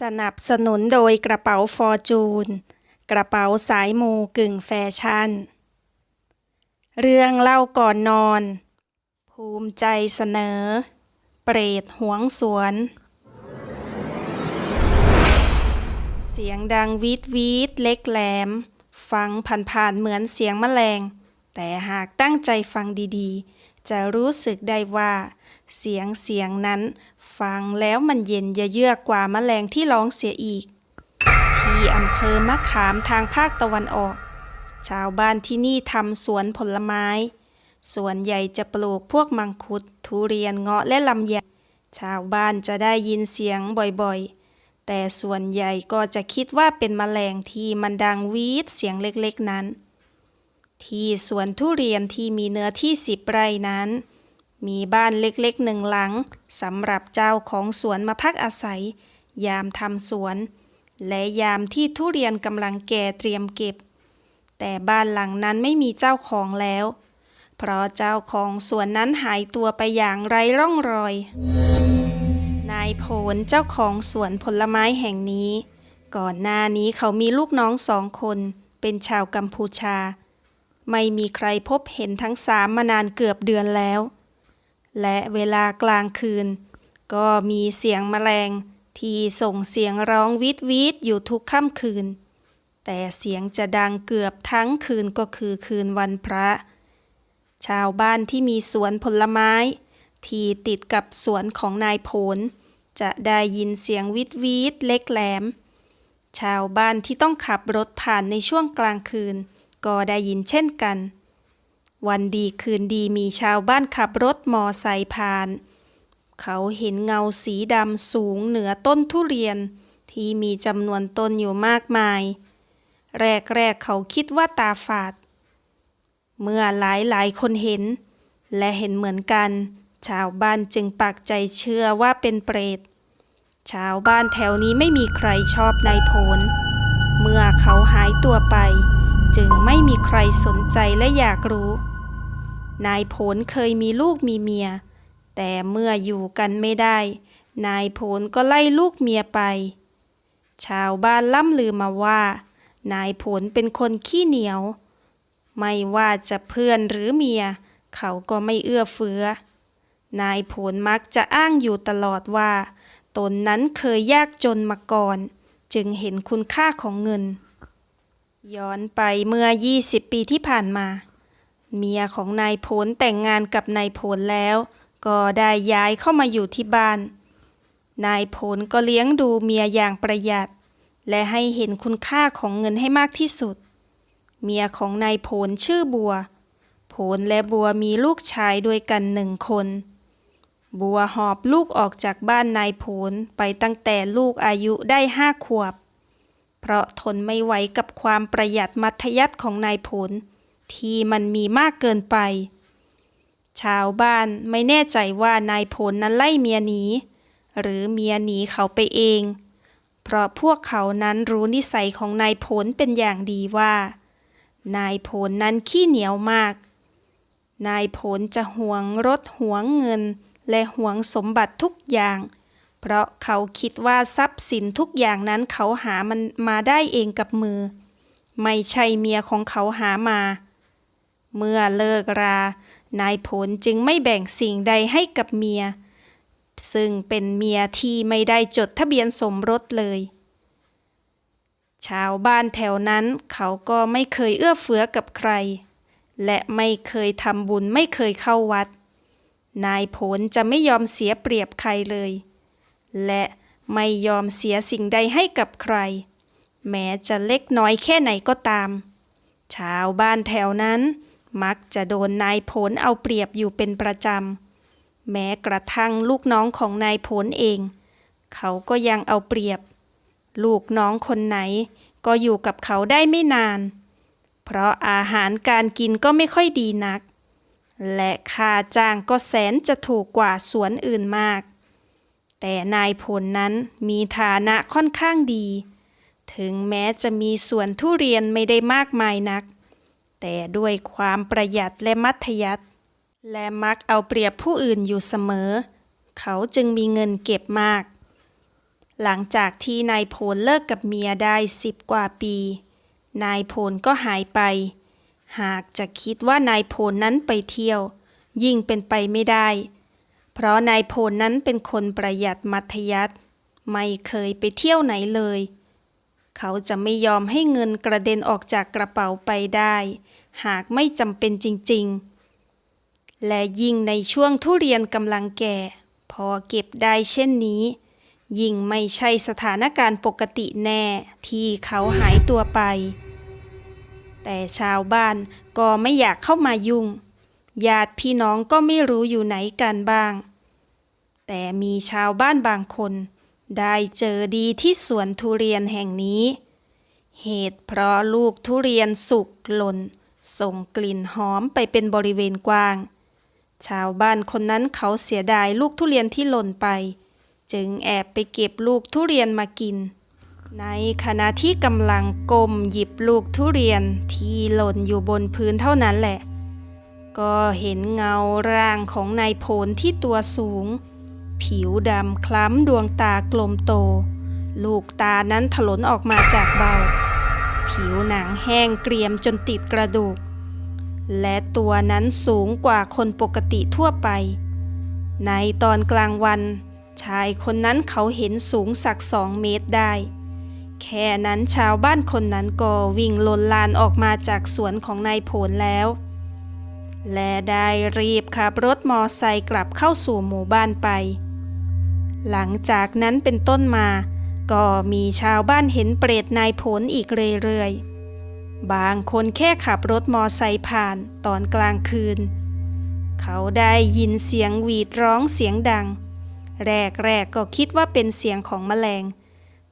สนับสนุนโดยกระเป๋าฟอร์จูน กระเป๋าสายมูกึ่งแฟชั่น เรื่องเล่าก่อนนอน ภูมิใจเสนอ เปรตหวงสวน เสียงดังวีดวีดเล็กแหลม ฟังผ่านๆเหมือนเสียงแมลง แต่หากตั้งใจฟังดีๆ จะรู้สึกได้ว่า เสียงเสียงนั้น ฟังแล้วมันเย็นเยือกกว่าแมลงที่ร้องเสียอีก ที่อำเภอมะขามทางภาคตะวันออก ชาวบ้านที่นี่ทำสวนผลไม้สวนใหญ่จะปลูกพวกมังคุด ทุเรียนเงาะและลำไยชาวบ้านจะได้ยินเสียงบ่อยๆ แต่ส่วนใหญ่ก็จะคิดว่าเป็นแมลงที่มันดังวีดเสียงเล็กๆนั้น ที่สวนทุเรียนที่มีเนื้อที่สิบไร่นั้น มีบ้านเล็กๆหนึ่งหลังสำหรับเจ้าของสวนมาพักอาศัย ยามทำสวน และยามที่ทุเรียนกำลังแก่เตรียมเก็บ แต่บ้านหลังนั้นไม่มีเจ้าของแล้ว เพราะเจ้าของสวนนั้นหายตัวไปอย่างไร้ร่องรอย นายโผลเจ้าของสวนผลไม้แห่งนี้ ก่อนหน้านี้เขามีลูกน้องสองคน เป็นชาวกัมพูชา ไม่มีใครพบเห็นทั้งสามมานานเกือบเดือนแล้ว และเวลากลางคืน ก็มีเสียงแมลงที่ส่งเสียงร้องวิดวิดอยู่ทุกค่ำคืน แต่เสียงจะดังเกือบทั้งคืนก็คือคืนวันพระ ชาวบ้านที่มีสวนผลไม้ ที่ติดกับสวนของนายผล จะได้ยินเสียงวิดวิดเล็กแหลม ชาวบ้านที่ต้องขับรถผ่านในช่วงกลางคืน ก็ได้ยินเช่นกัน วันดีคืนดีมีชาวบ้านขับรถมอไซค์ผ่าน เขาเห็นเงาสีดำสูงเหนือต้นทุเรียน ที่มีจำนวนต้นอยู่มากมาย แรกๆเขาคิดว่าตาฝาด เมื่อหลายหลายๆคนเห็น และเห็นเหมือนกัน ชาวบ้านจึงปักใจเชื่อว่าเป็นเปรต ชาวบ้านแถวนี้ไม่มีใครชอบนายโพลเมื่อเขาหายตัวไป จึงไม่มีใครสนใจและอยากรู้ นายผลเคยมีลูกมีเมีย แต่เมื่ออยู่กันไม่ได้ นายผลก็ไล่ลูกเมียไป ชาวบ้านล่ำลือมาว่า นายผลเป็นคนขี้เหนียว ไม่ว่าจะเพื่อนหรือเมีย เขาก็ไม่เอื้อเฟื้อ นายผลมักจะอ้างอยู่ตลอดว่า ตนนั้นเคยยากจนมาก่อน จึงเห็นคุณค่าของเงิน ย้อนไปเมื่อ 20 ปีที่ผ่านมา เมียของนายโผลแต่งงานกับนายโผลแล้ว ก็ได้ย้ายเข้ามาอยู่ที่บ้าน นายโผลก็เลี้ยงดูเมียอย่างประหยัด และให้เห็นคุณค่าของเงินให้มากที่สุด เมียของนายโผลชื่อบัวผลและบัวมีลูกชายด้วยกันหนึ่งคน บัวหอบลูกออกจากบ้านนายผลไปตั้งแต่ลูกอายุได้ห้าขวบ เพราะทนไม่ไหวกับความประหยัดมัธยัติของนายผล ที่มันมีมากเกินไป ชาวบ้านไม่แน่ใจว่านายผลนั้นไล่เมียหนี หรือเมียหนีเขาไปเอง เพราะพวกเขานั้นรู้นิสัยของนายผลเป็นอย่างดีว่า นายผลนั้นขี้เหนียวมาก นายผลจะหวงรถหวงเงิน และหวงสมบัติทุกอย่าง เพราะเขาคิดว่าทรัพย์สินทุกอย่างนั้นเขาหามันมาได้เองกับมือ ไม่ใช่เมียของเขาหามา เมื่อเลิกรา นายผลจึงไม่แบ่งสิ่งใดให้กับเมีย ซึ่งเป็นเมียที่ไม่ได้จดทะเบียนสมรสเลย ชาวบ้านแถวนั้นเขาก็ไม่เคยเอื้อเฟื้อกับใคร และไม่เคยทำบุญไม่เคยเข้าวัด นายผลจะไม่ยอมเสียเปรียบใครเลย และไม่ยอมเสียสิ่งใดให้กับใคร แม้จะเล็กน้อยแค่ไหนก็ตาม ชาวบ้านแถวนั้น มักจะโดนนายผลเอาเปรียบอยู่เป็นประจำ แม้กระทั่งลูกน้องของนายผลเอง เขาก็ยังเอาเปรียบ ลูกน้องคนไหนก็อยู่กับเขาได้ไม่นาน เพราะอาหารการกินก็ไม่ค่อยดีนัก และค่าจ้างก็แสนจะถูกกว่าสวนอื่นมาก แต่นายผลนั้นมีฐานะค่อนข้างดี ถึงแม้จะมีสวนทุเรียนไม่ได้มากมายนัก แต่ด้วยความประหยัดและมัธยัติ และมักเอาเปรียบผู้อื่นอยู่เสมอ เขาจึงมีเงินเก็บมาก หลังจากที่นายโผลเลิกกับเมียได้สิบกว่าปี นายโผลก็หายไป หากจะคิดว่านายโผลนั้นไปเที่ยว ยิ่งเป็นไปไม่ได้ เพราะนายโผลนั้นเป็นคนประหยัดมัธยัติ ไม่เคยไปเที่ยวไหนเลย เขาจะไม่ยอมให้เงินกระเด็นออกจากกระเป๋าไปได้ หากไม่จำเป็นจริง ๆ และยิ่งในช่วงทุเรียนกำลังแก่ พอเก็บได้เช่นนี้ ยิ่งไม่ใช่สถานการณ์ปกติแน่ที่เขาหายตัวไป แต่ชาวบ้านก็ไม่อยากเข้ามายุ่ง ญาติพี่น้องก็ไม่รู้อยู่ไหนกันบ้าง แต่มีชาวบ้านบางคน ได้เจอดีที่สวนทุเรียนแห่งนี้ เหตุเพราะลูกทุเรียนสุกหล่น ส่งกลิ่นหอมไปเป็นบริเวณกว้าง ชาวบ้านคนนั้นเขาเสียดายลูกทุเรียนที่หล่นไป จึงแอบไปเก็บลูกทุเรียนมากิน ในขณะที่กำลังก้มหยิบลูกทุเรียนที่หล่นอยู่บนพื้นเท่านั้นแหละ ก็เห็นเงาร่างของนายโผลที่ตัวสูง ผิวดำคล้ำดวงตากลมโต ลูกตานั้นถลนออกมาจากเบา ผิวหนังแห้งเกรียมจนติดกระดูก และตัวนั้นสูงกว่าคนปกติทั่วไป ในตอนกลางวัน ชายคนนั้นเขาเห็นสูงสักสองเมตรได้ แค่นั้นชาวบ้านคนนั้นก็วิ่งลนลานออกมาจากสวนของนายผลแล้วและได้รีบขับรถมอไซค์กลับเข้าสู่หมู่บ้านไป หลังจากนั้นเป็นต้นมา ก็มีชาวบ้านเห็นเปรตนายผลอีกเรื่อยๆ บางคนแค่ขับรถมอไซค์ผ่านตอนกลางคืน เขาได้ยินเสียงหวีดร้องเสียงดัง แรกๆก็คิดว่าเป็นเสียงของแมลง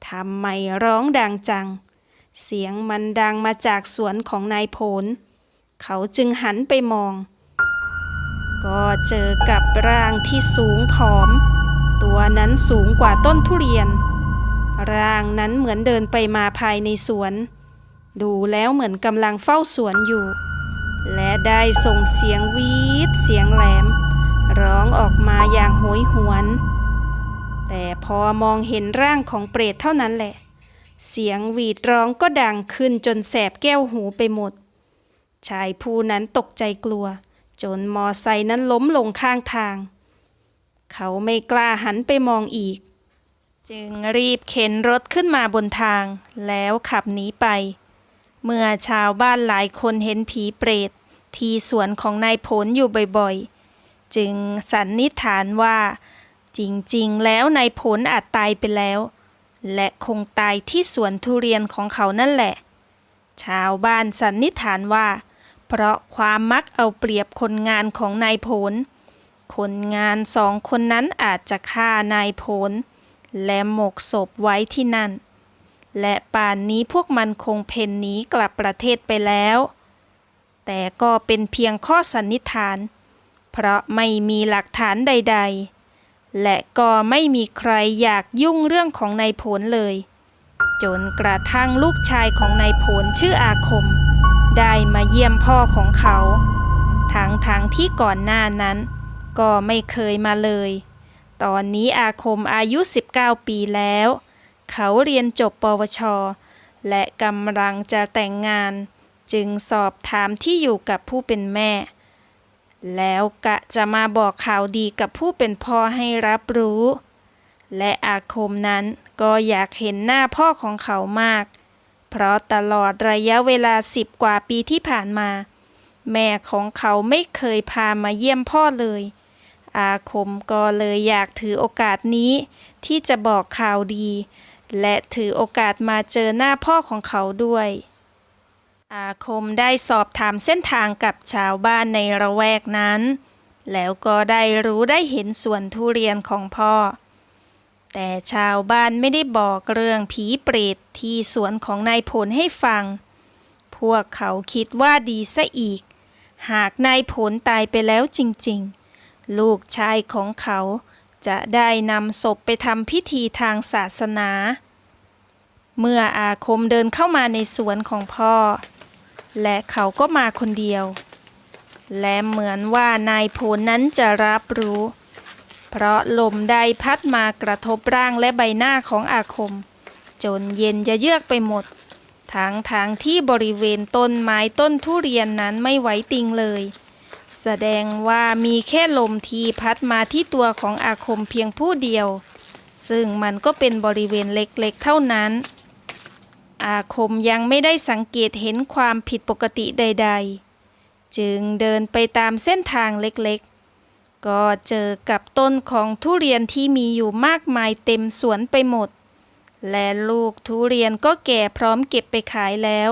ทำไมร้องดังจัง เสียงมันดังมาจากสวนของนายผล เขาจึงหันไปมอง ก็เจอกับร่างที่สูงผอม นั้นสูงกว่าต้นทุเรียน ร่างนั้นเหมือนเดินไปมาภายในสวน ดูแล้วเหมือนกำลังเฝ้าสวนอยู่ และได้ส่งเสียงวีดเสียงแหลม ร้องออกมาอย่างโหยหวน แต่พอมองเห็นร่างของเปรตเท่านั้นแหละ เสียงหวีดร้องก็ดังขึ้นจนแสบแก้วหูไปหมด ชายผู้นั้นตกใจกลัว จนมอไซค์นั้นล้มลงข้างทาง เขาไม่กล้าหันไปมองอีก จึงรีบเข็นรถขึ้นมาบนทาง แล้วขับหนีไป เมื่อชาวบ้านหลายคนเห็นผีเปรต ที่สวนของนายผลอยู่บ่อยๆ จึงสันนิษฐานว่า จริงๆ แล้วนายผลอาจตายไปแล้ว และคงตายที่สวนทุเรียนของเขานั่นแหละ ชาวบ้านสันนิษฐานว่า เพราะความมักเอาเปรียบคนงานของนายผล คนงานสองคนนั้นอาจจะฆ่านายผลและหมกศพไว้ที่นั่น และป่านนี้พวกมันคงเพ่นหนีกลับประเทศไปแล้ว แต่ก็เป็นเพียงข้อสันนิษฐาน เพราะไม่มีหลักฐานใด ๆ และก็ไม่มีใครอยากยุ่งเรื่องของนายผลเลย จนกระทั่งลูกชายของนายผลชื่ออาคม ได้มาเยี่ยมพ่อของเขา ทั้งทางๆที่ก่อนหน้านั้น ก็ไม่เคยมาเลย ตอนนี้อาคมอายุ 19 ปีแล้ว เขาเรียนจบปวช และกำลังจะแต่งงาน จึงสอบถามที่อยู่กับผู้เป็นแม่ แล้วกะจะมาบอกข่าวดีกับผู้เป็นพ่อให้รับรู้ และอาคมนั้นก็อยากเห็นหน้าพ่อของเขามาก เพราะตลอดระยะเวลาสิบกว่าปีที่ผ่านมาแม่ของเขาไม่เคยพามาเยี่ยมพ่อเลย อาคมก็เลยอยากถือโอกาสนี้ ที่จะบอกข่าวดี และถือโอกาสมาเจอหน้าพ่อของเขาด้วย อาคมได้สอบถามเส้นทางกับชาวบ้านในระแวกนั้น แล้วก็ได้รู้ได้เห็นสวนทุเรียนของพ่อ แต่ชาวบ้านไม่ได้บอกเรื่องผีเปรตที่สวนของนายผลให้ฟัง พวกเขาคิดว่าดีซะอีก หากนายผลตายไปแล้วจริง ๆ ลูกชายของเขาจะได้นำศพไปทำพิธีทางศาสนา เมื่ออาคมเดินเข้ามาในสวนของพ่อ และเขาก็มาคนเดียว และเหมือนว่านายโพลนั้นจะรับรู้ เพราะลมได้พัดมากระทบร่างและใบหน้าของอาคม จนเย็นจะเยือกไปหมด ทั้งทางที่บริเวณต้นไม้ต้นทุเรียนนั้นไม่ไหวติงเลย แสดงว่ามีแค่ลมที่พัดมาที่ตัวของอาคมเพียงผู้เดียว ซึ่งมันก็เป็นบริเวณเล็กๆเท่านั้น อาคมยังไม่ได้สังเกตเห็นความผิดปกติใด ๆ จึงเดินไปตามเส้นทางเล็กๆ ก็เจอกับต้นของทุเรียนที่มีอยู่มากมายเต็มสวนไปหมด และลูกทุเรียนก็แก่พร้อมเก็บไปขายแล้ว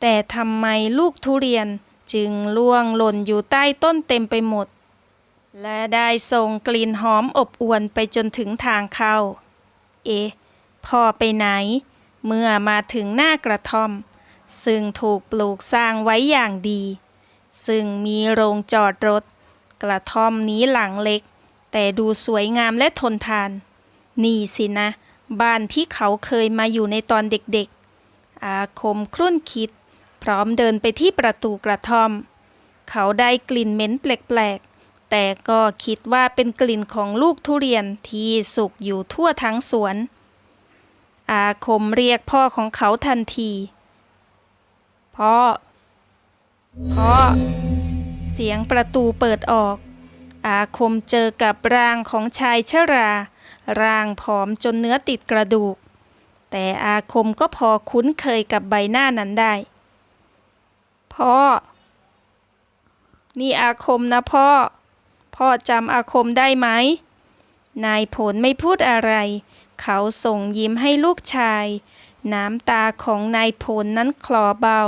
แต่ทำไมลูกทุเรียน จึงล่วงหล่นอยู่ใต้ต้นเต็มไปหมด และได้ส่งกลิ่นหอมอบอวนไปจนถึงทางเข้า เอ๊ะพ่อไปไหน เมื่อมาถึงหน้ากระท่อม ซึ่งถูกปลูกสร้างไว้อย่างดี ซึ่งมีโรงจอดรถ กระท่อมนี้หลังเล็ก แต่ดูสวยงามและทนทาน นี่สินะ บ้านที่เขาเคยมาอยู่ในตอนเด็กๆ อาคมครุ่นคิด พร้อมเดินไปที่ประตูกระท่อม เขาได้กลิ่นเหม็นแปลกๆ แต่ก็คิดว่าเป็นกลิ่นของลูกทุเรียนที่สุกอยู่ทั่วทั้งสวน อาคมเรียกพ่อของเขาทันที พ่อ พ่อ เสียงประตูเปิดออก อาคมเจอกับร่างของชายชรา ร่างผอมจนเนื้อติดกระดูก แต่อาคมก็พอคุ้นเคยกับใบหน้านั้นได้ พ่อ นี่อาคมนะพ่อ พ่อจำอาคมได้ไหม นายผลไม่พูดอะไร เขาส่งยิ้มให้ลูกชาย น้ำตาของนายผลนั้นคลอเบา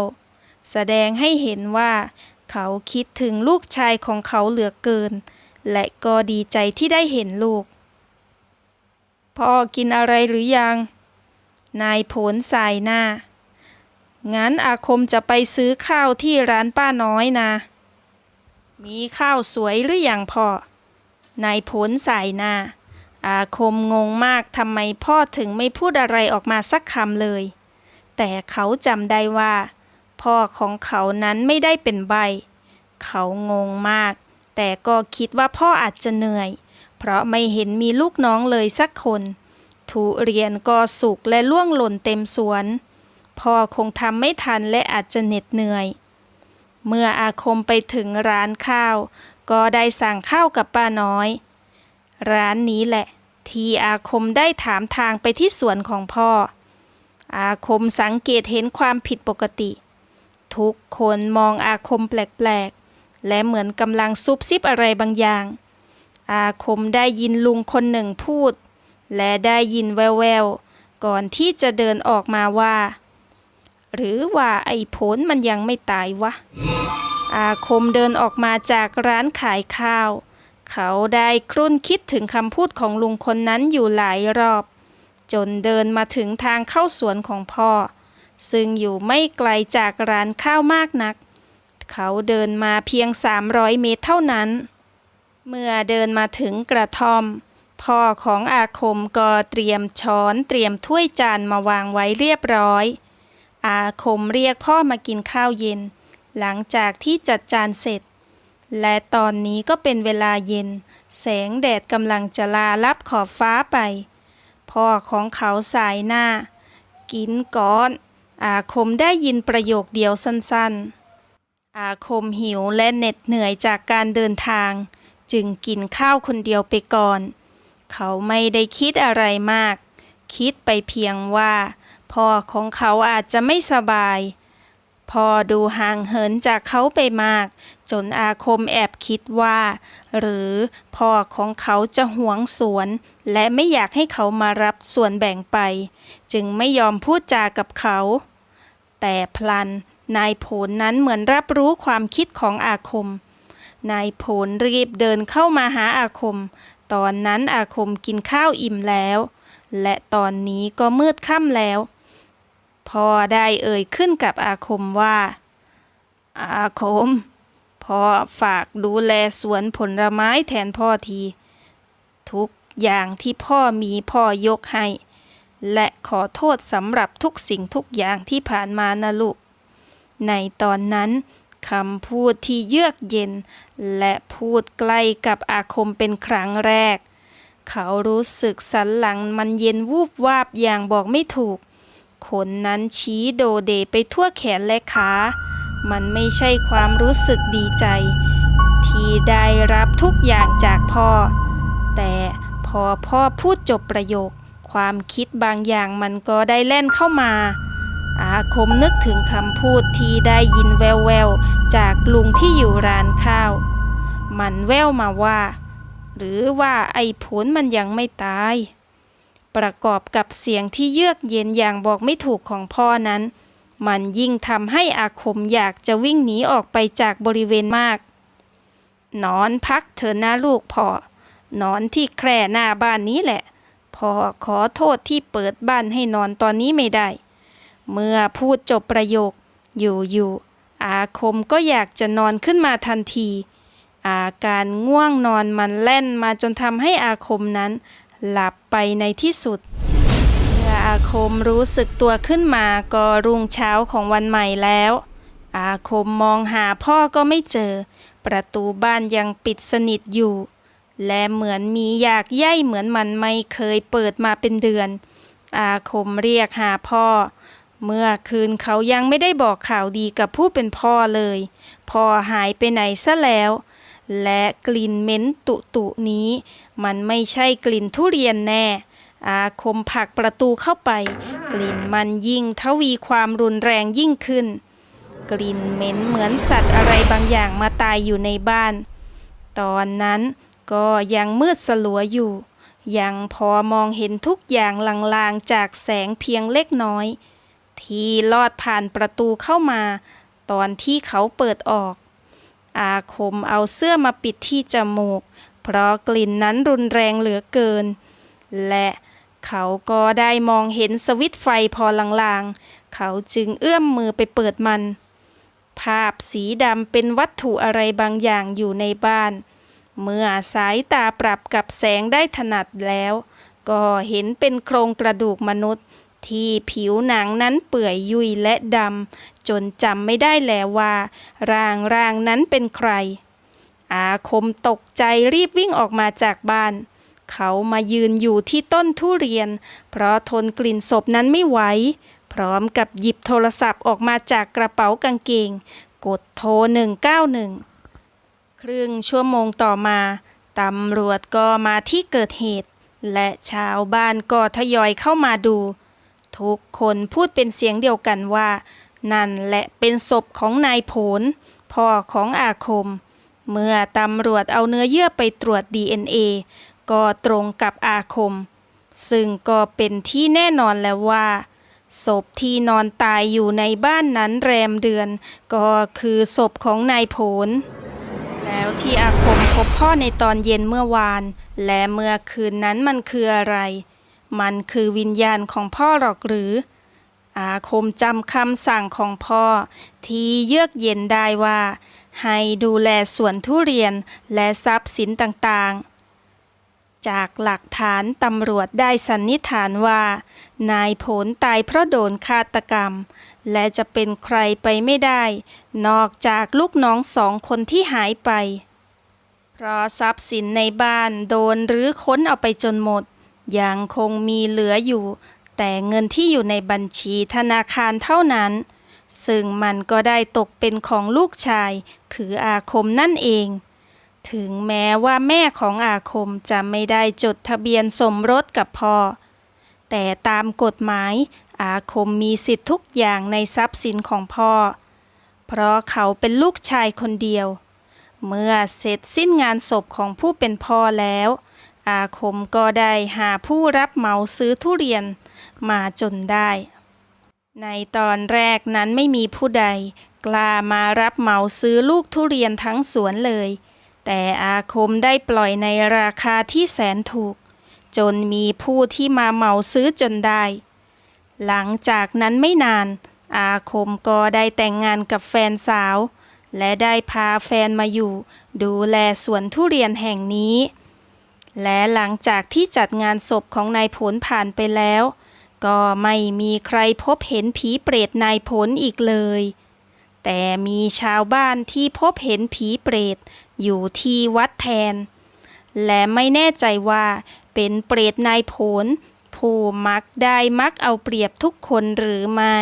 แสดงให้เห็นว่า เขาคิดถึงลูกชายของเขาเหลือเกิน และก็ดีใจที่ได้เห็นลูก พ่อกินอะไรหรือยัง นายผลสายหน้า งั้นอาคมจะไปซื้อข้าวที่ร้านป้าน้อยนะ มีข้าวสวยหรืออยังพ่อ นายผลสายหน้า อาคมงงมากทำไมพ่อถึงไม่พูดอะไรออกมาสักคำเลย แต่เขาจำได้ว่า พ่อของเขานั้นไม่ได้เป็นใบ เขางงมาก แต่ก็คิดว่าพ่ออาจจะเหนื่อย เพราะไม่เห็นมีลูกน้องเลยสักคน ทุเรียนก็สุกและล่วงหล่นเต็มสวน พ่อคงทำไม่ทันและอาจจะเหน็ดเหนื่อย เมื่ออาคมไปถึงร้านข้าว ก็ได้สั่งข้าวกับป้าน้อย ร้านนี้แหละ ที่อาคมได้ถามทางไปที่สวนของพ่อ อาคมสังเกตเห็นความผิดปกติ ทุกคนมองอาคมแปลกๆ และเหมือนกำลังซุบซิบอะไรบางอย่าง อาคมได้ยินลุงคนหนึ่งพูด และได้ยินแววๆก่อนที่จะเดินออกมาว่า หรือว่าไอ้ผลมันยังไม่ตายวะ อาคมเดินออกมาจากร้านขายข้าว เขาได้ครุ่นคิดถึงคำพูดของลุงคนนั้นอยู่หลายรอบ จนเดินมาถึงทางเข้าสวนของพ่อ ซึ่งอยู่ไม่ไกลจากร้านข้าวมากนัก เขาเดินมาเพียง 300 เมตรเท่านั้น เมื่อเดินมาถึงกระท่อมพ่อของอาคมก็เตรียมช้อนเตรียมถ้วยจานมาวางไว้เรียบร้อย อาคมเรียกพ่อมากินข้าวเย็น หลังจากที่จัดจานเสร็จ และตอนนี้ก็เป็นเวลาเย็น แสงแดดกำลังจะลาลับขอบฟ้าไป พ่อของเขาสายหน้า กินก่อน อาคมได้ยินประโยคเดียวสั้นๆ อาคมหิวและเหน็ดเหนื่อยจากการเดินทาง จึงกินข้าวคนเดียวไปก่อน เขาไม่ได้คิดอะไรมาก คิดไปเพียงว่า พ่อของเขาอาจจะไม่สบาย พ่อดูห่างเหินจากเขาไปมาก จนอาคมแอบคิดว่า หรือพ่อของเขาจะหวงสวน และไม่อยากให้เขามารับส่วนแบ่งไป จึงไม่ยอมพูดจากับเขา แต่พลันนายโผลนั้นเหมือนรับรู้ความคิดของอาคม นายโผลรีบเดินเข้ามาหาอาคม ตอนนั้นอาคมกินข้าวอิ่มแล้ว และตอนนี้ก็มืดค่ำแล้ว พ่อได้เอ่ยขึ้นกับอาคมว่า อาคม พ่อฝากดูแลสวนผลไม้แทนพ่อที ทุกอย่างที่พ่อมีพ่อยกให้ และขอโทษสำหรับทุกสิ่งทุกอย่างที่ผ่านมานะลูก ในตอนนั้นคำพูดที่เยือกเย็น และพูดใกล้กับอาคมเป็นครั้งแรก เขารู้สึกสันหลังมันเย็นวูบวาบอย่างบอกไม่ถูก ขนนั้นชี้โดเดไปทั่วแขนและขา มันไม่ใช่ความรู้สึกดีใจ ที่ได้รับทุกอย่างจากพ่อ แต่พอพ่อพูดจบประโยค ความคิดบางอย่างมันก็ได้แล่นเข้ามา อาคมนึกถึงคำพูดที่ได้ยินแววๆ จากลุงที่อยู่ร้านข้าว มันแววมาว่า หรือว่าไอ้ผลมันยังไม่ตาย ประกอบกับเสียงที่เยือกเย็นอย่างบอกไม่ถูกของพ่อนั้น มันยิ่งทำให้อาคมอยากจะวิ่งหนีออกไปจากบริเวณมาก นอนพักเถอะนะลูกพ่อนอนที่แคร่หน้าบ้านนี้แหละพ่อขอโทษที่เปิดบ้านให้นอนตอนนี้ไม่ได้ เมื่อพูดจบประโยค อยู่ๆอาคมก็อยากจะนอนขึ้นมาทันที อาการง่วงนอนมันแล่นมาจนทำให้อาคมนั้น หลับไปในที่สุด เมื่ออาคมรู้สึกตัวขึ้นมาก็รุ่งเช้าของวันใหม่แล้ว อาคมมองหาพ่อก็ไม่เจอ ประตูบ้านยังปิดสนิทอยู่ และเหมือนมีอยากใย่เหมือนมันไม่เคยเปิดมาเป็นเดือน อาคมเรียกหาพ่อเมื่อคืนเขายังไม่ได้บอกข่าวดีกับผู้เป็นพ่อเลย พ่อหายไปไหนซะแล้ว และกลิ่นเหม็นตุตุนี้ มันไม่ใช่กลิ่นทุเรียนแน่ อาคมผักประตูเข้าไป กลิ่นมันยิ่งทวีความรุนแรงยิ่งขึ้น กลิ่นเหม็นเหมือนสัตว์อะไรบางอย่างมาตายอยู่ในบ้าน ตอนนั้นก็ยังมืดสลัวอยู่ ยังพอมองเห็นทุกอย่างลางๆจากแสงเพียงเล็กน้อย ที่ลอดผ่านประตูเข้ามา ตอนที่เขาเปิดออก อาคมเอาเสื้อมาปิดที่จมูก เพราะกลิ่นนั้นรุนแรงเหลือเกิน และเขาก็ได้มองเห็นสวิตไฟพอลางๆ เขาจึงเอื้อมมือไปเปิดมัน ภาพสีดำเป็นวัตถุอะไรบางอย่างอยู่ในบ้าน เมื่อสายตาปรับกับแสงได้ถนัดแล้ว ก็เห็นเป็นโครงกระดูกมนุษย์ ที่ผิวหนังนั้นเปื่อยยุ่ยและดำจนจำไม่ได้แล้วว่า ร่างร่างนั้นเป็นใคร อาคมตกใจรีบวิ่งออกมาจากบ้าน เขามายืนอยู่ที่ต้นทุเรียน เพราะทนกลิ่นศพนั้นไม่ไหว พร้อมกับหยิบโทรศัพท์ออกมาจากกระเป๋ากางเกง กดโทร 191 ครึ่งชั่วโมงต่อมาตำรวจก็มาที่เกิดเหตุ และชาวบ้านก็ทยอยเข้ามาดู ทุกคนพูดเป็นเสียงเดียวกันว่า นั่นแหละเป็นศพของนายผลพ่อของอาคม เมื่อตำรวจเอาเนื้อเยื่อไปตรวจ DNA ก็ตรงกับอาคม ซึ่งก็เป็นที่แน่นอนแล้วว่า ศพที่นอนตายอยู่ในบ้านนั้นแรมเดือน ก็คือศพของนายผล แล้วที่อาคมพบพ่อในตอนเย็นเมื่อวาน และเมื่อคืนนั้นมันคืออะไร มันคือวิญญาณของพ่อหรอกหรือ อาคมจำคำสั่งของพ่อ ที่เยือกเย็นได้ว่า ให้ดูแลสวนทุเรียนและทรัพย์สินต่างๆ จากหลักฐานตำรวจได้สันนิษฐานว่า นายผลตายเพราะโดนฆาตกรรม และจะเป็นใครไปไม่ได้ นอกจากลูกน้องสองคนที่หายไป เพราะทรัพย์สินในบ้านโดนหรือค้นเอาไปจนหมด ยังคงมีเหลืออยู่ แต่เงินที่อยู่ในบัญชีธนาคารเท่านั้น ซึ่งมันก็ได้ตกเป็นของลูกชาย คืออาคมนั่นเอง ถึงแม้ว่าแม่ของอาคมจะไม่ได้จดทะเบียนสมรสกับพ่อ แต่ตามกฎหมาย อาคมมีสิทธิ์ทุกอย่างในทรัพย์สินของพ่อ เพราะเขาเป็นลูกชายคนเดียว เมื่อเสร็จสิ้นงานศพของผู้เป็นพ่อแล้ว อาคมก็ได้หาผู้รับเหมาซื้อทุเรียนมาจนได้ ในตอนแรกนั้นไม่มีผู้ใด กล้ามารับเหมาซื้อลูกทุเรียนทั้งสวนเลย แต่อาคมได้ปล่อยในราคาที่แสนถูก จนมีผู้ที่มาเหมาซื้อจนได้ หลังจากนั้นไม่นาน อาคมก็ได้แต่งงานกับแฟนสาว และได้พาแฟนมาอยู่ ดูแลสวนทุเรียนแห่งนี้ และหลังจากที่จัดงานศพของนายผลผ่านไปแล้ว ก็ไม่มีใครพบเห็นผีเปรตนายผลอีกเลย แต่มีชาวบ้านที่พบเห็นผีเปรตอยู่ที่วัดแทน และไม่แน่ใจว่าเป็นเปรตนายผลผู้มักได้มักเอาเปรียบทุกคนหรือไม่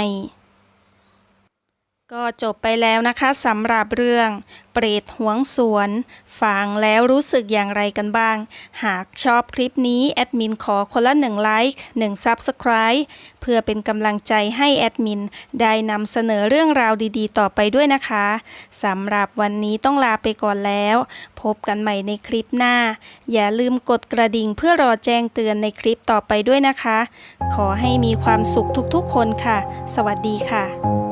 ก็จบไปแล้วนะคะสำหรับเรื่องเปรตหวงสวนฟังแล้วรู้สึกอย่างไรกันบ้าง หากชอบคลิปนี้ แอดมินขอคนละ1ไลค์1 Subscribe เพื่อเป็นกำลังใจให้แอดมิน ได้นำเสนอเรื่องราวดีๆ ต่อไปด้วยนะคะสำหรับวันนี้ต้องลาไปก่อนแล้ว พบกันใหม่ในคลิปหน้า อย่าลืมกดกระดิ่งเพื่อรอแจ้งเตือนในคลิปต่อไปด้วยนะคะ ขอให้มีความสุขทุกๆคนค่ะ สวัสดีค่ะ